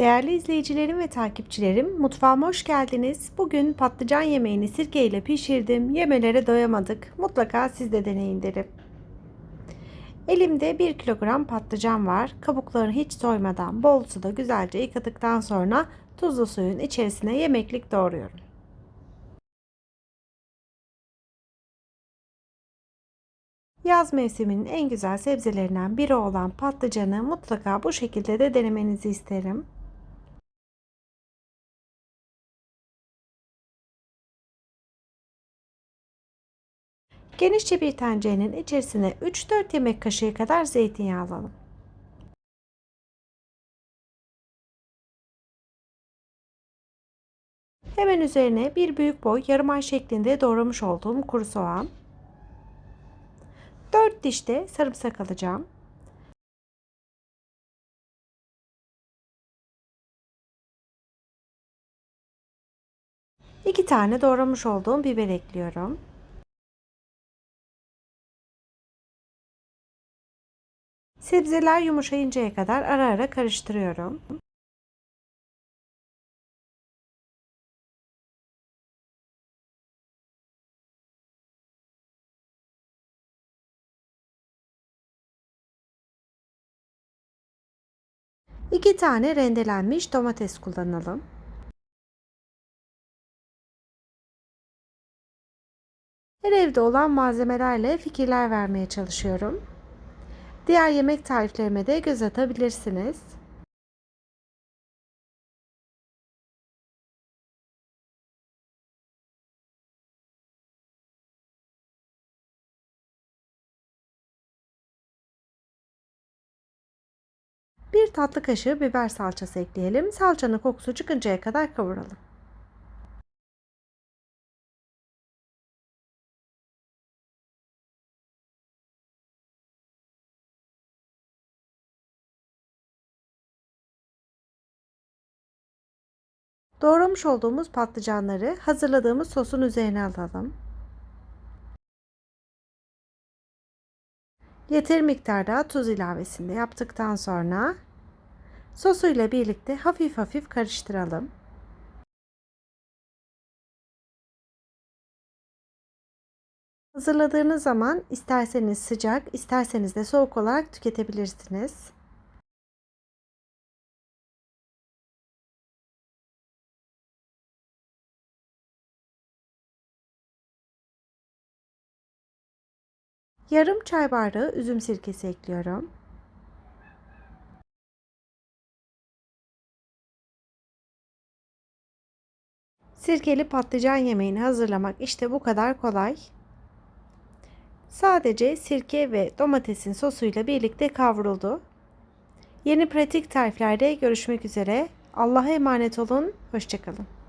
Değerli izleyicilerim ve takipçilerim, mutfağıma hoş geldiniz. Bugün patlıcan yemeğini sirke ile pişirdim. Yemelere doyamadık. Mutlaka siz de deneyin derim. Elimde 1 kilogram patlıcan var. Kabuklarını hiç soymadan bol suda güzelce yıkadıktan sonra tuzlu suyun içerisine yemeklik doğruyorum. Yaz mevsiminin en güzel sebzelerinden biri olan patlıcanı mutlaka bu şekilde de denemenizi isterim. Genişçe bir tencerenin içerisine 3-4 yemek kaşığı kadar zeytinyağı alalım. Hemen üzerine bir büyük boy yarım ay şeklinde doğramış olduğum kuru soğan, 4 diş de sarımsak alacağım. İki tane doğramış olduğum biber ekliyorum. Sebzeler yumuşayıncaya kadar ara ara karıştırıyorum. İki tane rendelenmiş domates kullanalım. Her evde olan malzemelerle fikirler vermeye çalışıyorum. Diğer yemek tariflerime de göz atabilirsiniz. Bir tatlı kaşığı biber salçası ekleyelim. Salçanın kokusu çıkıncaya kadar kavuralım. Doğramış olduğumuz patlıcanları hazırladığımız sosun üzerine alalım. Yeter miktarda tuz ilavesinde yaptıktan sonra sosuyla birlikte hafif hafif karıştıralım. Hazırladığınız zaman isterseniz sıcak, isterseniz de soğuk olarak tüketebilirsiniz. Yarım çay bardağı üzüm sirkesi ekliyorum. Sirkeli patlıcan yemeğini hazırlamak işte bu kadar kolay. Sadece sirke ve domatesin sosuyla birlikte kavruldu. Yeni pratik tariflerde görüşmek üzere. Allah'a emanet olun. Hoşçakalın.